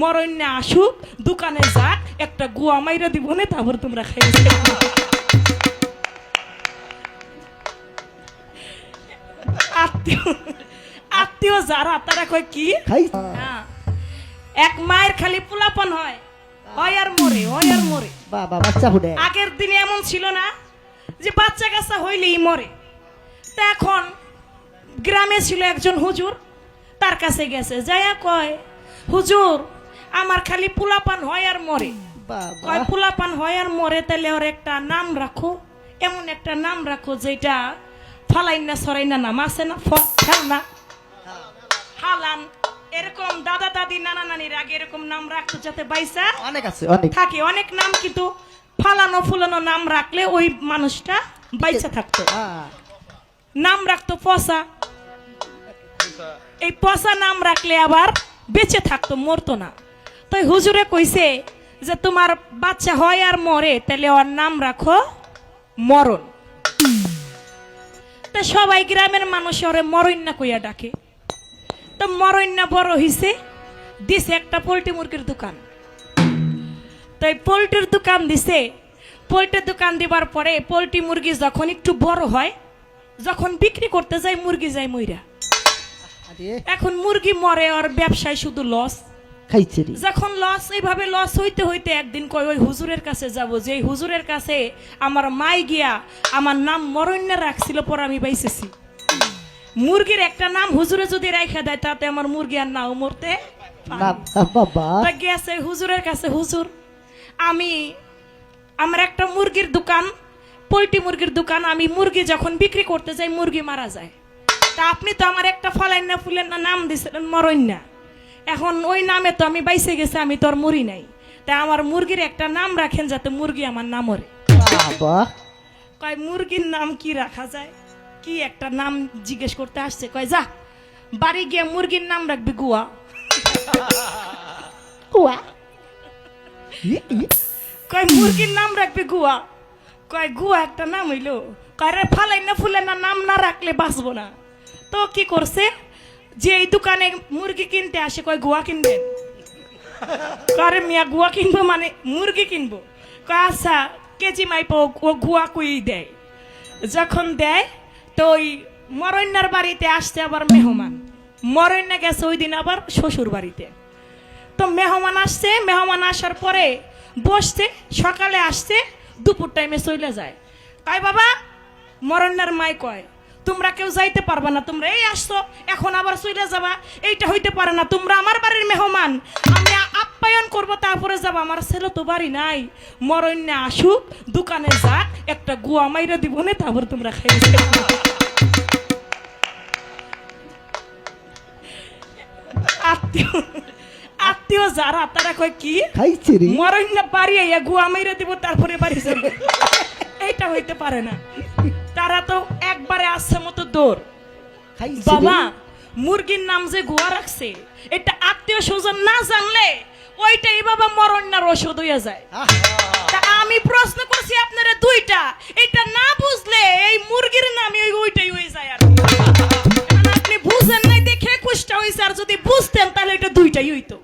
মরণ্য আসুক দোকানে যাক একটা গুয়া মাইরা দিব না তারপর তোমরা খাইছে আত্মীয় আত্মীয় যারা তারা কয় কি? হ্যাঁ। এক মায়ের খালি পোলাপন হয় হয় আর মরে হয় আর মরে। বাবা বাচ্চা ফুটে আগের দিনে এমন ছিল না যে বাচ্চা কাচ্চা হইলেই মরে। তা এখন গ্রামে ছিল একজন হুজুর তার কাছে গেছে যাইয়া কয় হুজুর আমার খালি পোলাপান হয় আর মরে। কয় পোলাপান হয় আর মরে তাহলে ওর একটা নাম রাখো। এমন একটা নাম রাখো যেটা ফালাইন ফালাইনা সরাইনা নাম আছে না? ফেলনা। হালান এরকম দাদা দাদি নানা নানির আগে এরকম নাম রাখতো যাতে বাইসা অনেক আছে অনেক। থাকে। অনেক নাম কিন্তু ফালানো ফুলানো নাম রাখলে ওই মানুষটা বাইসা থাকতো। নাম রাখতো পসা এই পসা নাম রাখলে আবার বেঁচে থাকতো মরতো না। তো হুজুরে কইছে যে তোমার বাচ্চা হয় আর মরে তাহলে ওর নাম রাখো মরণ তো সবাই গ্রামের মানুষ ওরে মরণ্যা কইয়া ডাকে। তো মরণ্যা বড় হইছে দিছে একটা পোলট্রি মুরগির দোকান। তাই পোলট্রির দোকান দিছে পোলট্রির দোকান দিবার পরে পোলট্রি মুরগি যখন একটু বড় হয় যখন বিক্রি করতে যায় মুরগি যায় মইরা। এখন মুরগি মরে আর ব্যবসায় শুধু লস খাইছে রে যখন লস এইভাবে লস হইতে হইতে একদিন কই ওই হুজুরের কাছে যাব। যে এই হুজুরের কাছে আমার মাই গিয়া আমার নাম মরণ্য রাখছিল পর আমি বাইসেছি মুরগির একটা নাম হুজুরে যদি রাইখা দেয় তাতে আমার মুরগি আর নাও মরতে। বাবা। গেছে হুজুরের কাছে হুজুর আমি আমার একটা মুরগির দোকান পোল্ট্রি মুরগির দোকান আমি মুরগি যখন বিক্রি করতে যাই মুরগি মারা যায়। তা আপনি তো আমার একটা ফলাইন না ফুলের নাম দিছিলেন মরণ্যা। এখন ওই নামে তো আমি বাইসে গেছে আমি তোর মরি নাই। তা আমার মুরগির একটা নাম রাখেন যাতে মুরগি আমার না মরে বাবা। কয় মুরগির নাম কি রাখা যায়? কি একটা নাম জিজ্ঞেস করতে আসছে? কয় যা বাড়ি গিয়ে মুরগির নাম রাখবি গুয়া। ই, কয় মুরগির নাম রাখবি গুয়া। কয় গুয়া একটা নাম হইল। কয় রে ফালাই না ফুলে না নাম না রাখলে বাঁচবো না। তো কি করছে? যে এই দোকানে মুরগি কিনতে আসে, কয়, গুয়া কিনবেন? করে মিয়া, গুয়া কিনবো মানে মুরগি কিনবো? কয় আচ্ছা কেজি মাইপো, ও গুয়া কুই দেয়? যখন দেয়, তো ওই মরণ্যার বাড়িতে আসছে আবার মেহমান। মরণ্যা গেছে ওই দিন আবার শ্বশুর বাড়িতে। তো মেহমান আসছে, মেহমান আসার পরে বসছে, সকালে আসছে, দুপুর টাইমে চলে যায়। কয়, বাবা, মরণ্যার মাই কয় তোমরা কেউ যাইতে পারবে না। তোমরা এই আসছো এখন আবার চলে যাবা। এইটা হইতে পারে না। তোমরা আমার বাড়ির মেহমান। আমি আপ্যায়ন করব তারপরে যাবা। আমার ছেলে তো বাড়ি নাই। মরণ্যা আসুক দোকানে যাক একটা গুয়া মাইরা দিব না তারপর তোমরা খাইছে আত্মীয় আত্মীয় যারা তারা কয় কি? রে? বাড়ি গুয়া মাইরা দিব তারপরে বাড়ি যাবে। এইটা হইতে পারে না। তারা তো একবারে আসছে মতো দৌড়। বাবা মুরগির নাম যে গোয়া রাখছে এটা আত্মীয় স্বজন না জানলে ওইটাই বাবা মরণ্যার ওষুধ হইয়া যায়। তা আমি প্রশ্ন করছি আপনারা দুইটা। এটা না বুঝলে এই মুরগির নামই ওই ওইটাই হয়ে যায় আর আপনি বুঝেন নাই দেখে কুষ্টা হয়েছে আর যদি বুঝতেন তাহলে এটা দুইটাই হইতো।